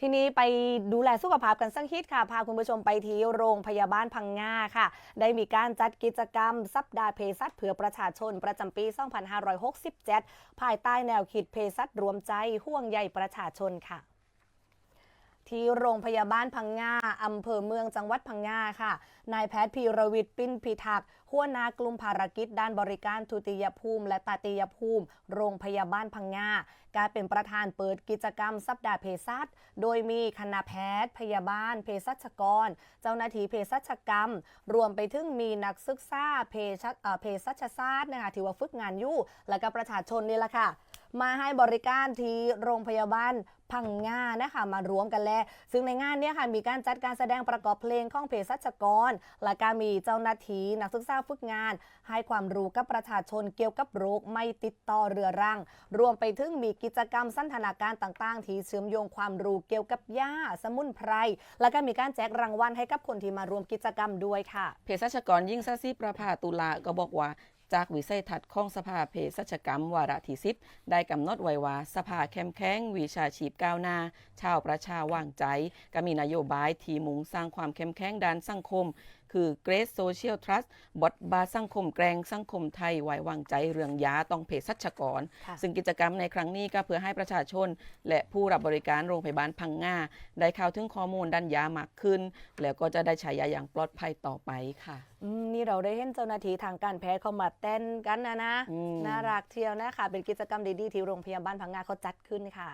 ทีนี้ไปดูแลสุขภาพกันสักฮิตค่ะ พาคุณผู้ชมไปที่โรงพยาบาลพังงาค่ะ ได้มีการจัดกิจกรรม สัปดาห์เภสัชเผื่อประชาชนประจำปี 2567 ภายใต้แนวคิดเภสัชรวมใจห่วงใยประชาชนค่ะ ที่โรงพยาบาลพังงาอำเภอเมืองจังหวัดพังงาค่ะ นายแพทย์พีรวิทย์ปิ้นพิทักษ์หัวหน้ากลุ่มภารกิจด้านบริการทุติยภูมิ และตติยภูมิ โรงพยาบาลพังงาการเป็นประธานเปิดกิจกรรมสัปดาห์เภสัชโดยมีคณะแพทย์ พยาบาลเภสัชกร เจ้าหน้าที่เภสัชกรรม รวมไปถึงมีนักศึกษาเภสัชเอ่อเภสัชศาสตร์นะคะที่ว่าฝึกงานอยู่ แล้วก็ประชาชนนี่แหละค่ะ มาให้บริการที่โรงพยาบาลพังงานะคะมารวมกันแล้ว ซึ่งในงานเนี้ยค่ะมีการจัดการแสดงประกอบเพลงของเภสัชกร และการมีเจ้าหน้าที่นักศึกษาฝึกงาน ให้ความรู้กับประชาชนเกี่ยวกับโรคไม่ติดต่อเรื้อรัง รวมไปถึงมีกิจกรรมสันทนาการต่างๆ ที่เชื่อมโยงความรู้เกี่ยวกับยาสมุนไพร และก็มีการแจกรางวัลให้กับคนที่มารวมกิจกรรมด้วยค่ะเภสัชกรยิ่งซาซีประภาตุลาก็บอกว่า จากวิสัยทัศน์ของสภาเพสัชกรรมวาระที่สิบได้กำหนดไว้ว่าสภาแข้มแข็งวิชาชีพก้าวหน้า ชาวประชาวางใจ ก็มีนโยบายที่มุ่งสร้างความเข้มแข็งด้านสังคม คือ Great Social Trust บทบาทสังคมแกรงสังคมไทยไว้วางใจเรื่องยาต้องเภสัชกรค่ะซึ่งกิจกรรมในครั้งนี้ก็เพื่อให้ประชาชน และผู้รับบริการโรงพยาบาลพังงาได้เข้าถึงข้อมูลด้านยามากขึ้น แล้วก็จะได้ใช้ยาอย่างปลอดภัยต่อไปค่ะอืมนี่เราได้เห็นเจ้าหน้าที่ทางการแพทย์เขามาเต้นกันนะนะอืมน่ารักเที่ยวนะคะ เป็นกิจกรรมดีๆที่โรงพยาบาลพังงาเขาจัดขึ้นค่ะ